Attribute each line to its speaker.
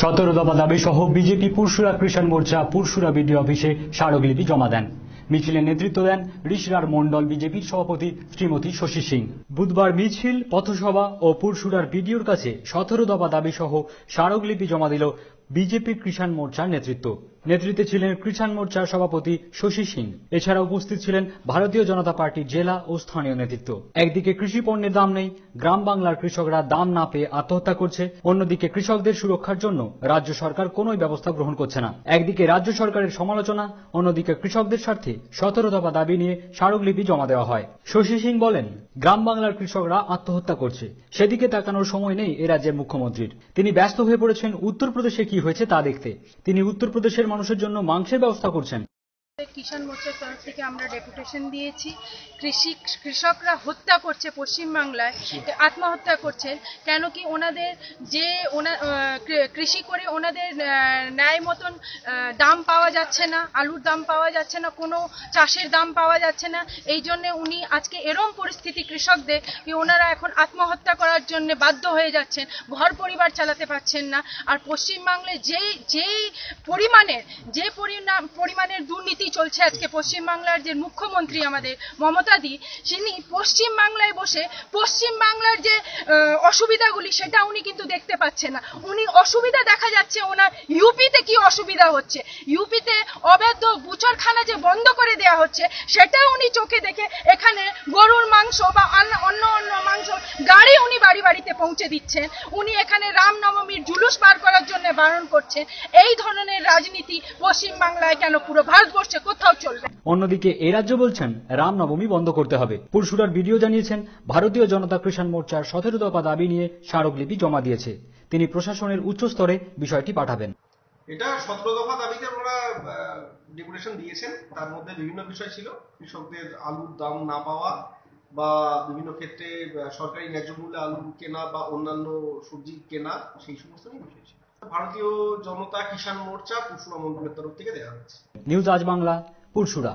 Speaker 1: সতেরো দফা দাবি সহ বিজেপি পুরশুরা কৃষণ মোর্চা পুরশুরা বিডি অফিসে স্মারকলিপি জমা দেন। মিছিলের নেতৃত্ব দেন ঋষিরার মণ্ডল বিজেপির সভাপতি শ্রীমতী শশী সিং। বুধবার মিছিল, পথসভা ও পুরশুরার বিডিওর কাছে সতেরো দফা দাবি সহ স্মারকলিপি জমা দিল বিজেপি কৃষাণ মোর্চার নেতৃত্ব। নেতৃত্বে ছিলেন কৃষাণ মোর্চার সভাপতি শশী সিং। এছাড়া উপস্থিত ছিলেন ভারতীয় জনতা পার্টির জেলা ও স্থানীয় নেতৃত্ব। একদিকে কৃষি পণ্যের দাম নেই, গ্রাম বাংলার কৃষকরা দাম না পেয়ে আত্মহত্যা করছে, অন্যদিকে কৃষকদের সুরক্ষার জন্য রাজ্য সরকার কোন ব্যবস্থা গ্রহণ করছে না। একদিকে রাজ্য সরকারের সমালোচনা, অন্যদিকে কৃষকদের স্বার্থে সতেরো দাবি নিয়ে স্মারকলিপি জমা দেওয়া হয়। শশী সিং বলেন, গ্রাম বাংলার কৃষকরা আত্মহত্যা করছে, সেদিকে তাকানোর সময় নেই এ রাজ্যের মুখ্যমন্ত্রীর। তিনি ব্যস্ত হয়ে পড়েছেন, উত্তরপ্রদেশে কি হয়েছে তা দেখতে। তিনি উত্তরপ্রদেশের মানুষের জন্য মাংসের ব্যবস্থা করছেন।
Speaker 2: কিষাণ মোর্চার তরফ থেকে আমরা ডেপুটেশন দিয়েছি। কৃষি কৃষকরা হত্যা করছে পশ্চিমবাংলায় আত্মহত্যা করছেন কেন কি ওনাদের যে ওনা কৃষি করে ওনাদের ন্যায় মতন দাম পাওয়া যাচ্ছে না আলুর দাম পাওয়া যাচ্ছে না কোনো চাষের দাম পাওয়া যাচ্ছে না এই জন্যে উনি আজকে এরম পরিস্থিতি কৃষকদের কি ওনারা এখন আত্মহত্যা করার জন্য বাধ্য হয়ে যাচ্ছেন ঘর পরিবার চালাতে পারছেন না। আর পশ্চিমবাংলায় যেই যেই পরিমাণের যে পরিমাণের দুর্নীতি চলছে আজকে পশ্চিমবাংলার যে মুখ্যমন্ত্রী আমাদের মমতা দি তিনি পশ্চিমবাংলায় বসে পশ্চিমবাংলার যে অসুবিধাগুলি সেটা উনি কিন্তু দেখতে পাচ্ছেন না। উনি অসুবিধা দেখা যাচ্ছে ওনার ইউপিতে কি অসুবিধা হচ্ছে। ইউপিতে অবৈধ বুচরখানা যে বন্ধ করে দেয়া হচ্ছে সেটা উনি চোখে দেখে এখানে গরুর মাংস বা অন্য- অন্য মাংস গাড়ি উনি বাড়ি পৌঁছে দিচ্ছেন উনি এখানে রামনবমীর জুলুস বার করার জন্য বারণ করছেন এই ধরনের রাজনীতি পশ্চিমবাংলায় কেন পুরো ভারতবর্ষে কোথাও চলবে
Speaker 1: অন্যদিকে এ রাজ্য বলছেন রামনবমী বন্ধ করতে হবে। পুরসুরার ভিডিও জানিয়েছেন ভারতীয় জনতা কৃষাণ মোর্চার সতেরো দফা দাবি নিয়ে স্মারকলিপি জমা দিয়েছে। তিনি প্রশাসনের উচ্চ স্তরে বিষয়টি পাঠাবেন।
Speaker 3: এটা সতেরো দফা দাবিতে ওনারা ডেপুটেশন দিয়েছেন। তার মধ্যে বিভিন্ন বিষয় ছিল। কৃষকদের আলুর দাম না পাওয়া বা বিভিন্ন ক্ষেত্রে সরকারি ন্যায্য মূল্যে আলু কেনা বা অন্যান্য সবজি কেনা, সেই সমস্ত নিয়ে ভারতীয় জনতা কিষাণ মোর্চা পুরসুরা মন্ডলের তরফ থেকে দেওয়া হয়েছে।
Speaker 1: নিউজ আজ বাংলা, পুরসুরা।